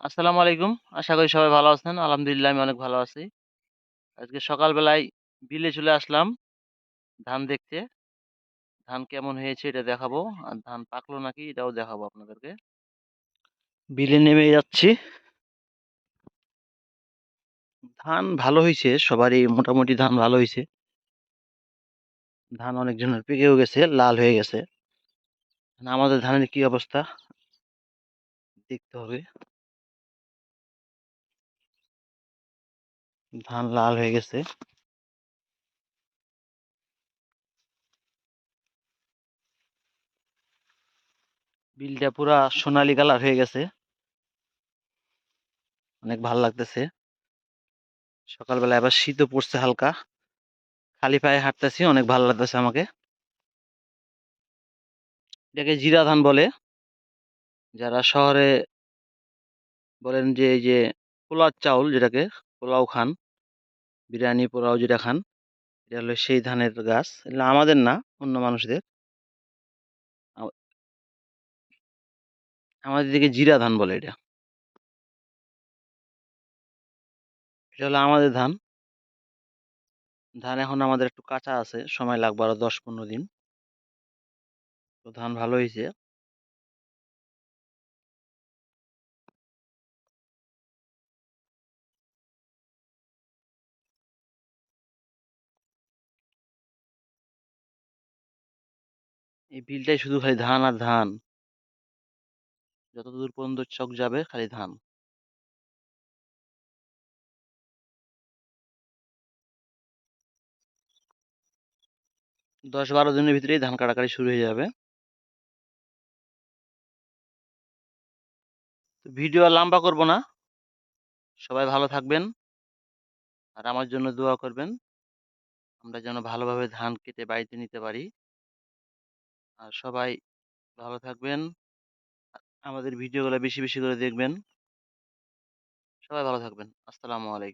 আসসালামু আলাইকুম। আশা করি সবাই ভালো আছেন। আলহামদুলিল্লাহ আমি অনেক ভালো আছি। আজকে সকালবেলায় বিলে চলে আসলাম ধান দেখতে। ধান কেমন হয়েছে এটা দেখাবো। আর ধান পাকলো নাকি এটাও দেখাবো আপনাদেরকে। বিলে নেমে যাচ্ছি। ধান ভালো হয়েছে সবারই মোটামুটি ধান ভালো হয়েছে ধান অনেকজনের পেকেও গেছে, লাল হয়ে গেছে। আমাদের ধানের কি অবস্থা? দেখতে হবে। ধান লাল হয়ে গেছে। বিলটা পুরা সোনালী কালার হয়ে গেছে। অনেক ভালো লাগতেছে। সকালবেলা আবার শীতও পড়ছে হালকা। খালি পায়ে হাঁটতেছি, অনেক ভালো লাগতেছে আমাকে। এটাকে জিরা ধান বলে। যারা শহরে বলেন যে এই যে পোলাও চাউল যেটাকে পোলাও খান বিরিয়ানি, পোলাও যেটা খান, এটা হলো সেই ধানের গাছ। এগুলো আমাদের না, অন্য মানুষদের। আমাদের দিকে জিরা ধান বলে এটা। এটা হলো আমাদের ধান। ধান এখন আমাদের একটু কাঁচা আছে, সময় লাগবে আরও দশ পনেরো দিন। তো ধান ভালো হয়েছে। এই বিলটাই শুধু খালি ধান আর ধান। যত দূর পর্যন্ত চোখ যাবে খালি ধান। দশ বারো দিনের ভিতরেই ধান কাটাকাটি শুরু হয়ে যাবে। ভিডিও আর লম্বা করব না। সবাই ভালো থাকবেন। আর আমার জন্য দোয়া করবেন। আমরা যেন ভালোভাবে ধান কেটে বাড়িতে নিতে পারি। আর সবাই ভালো থাকবেন। আমাদের ভিডিওগুলো বেশি বেশি করে দেখবেন। সবাই ভালো থাকবেন। আসসালামু আলাইকুম।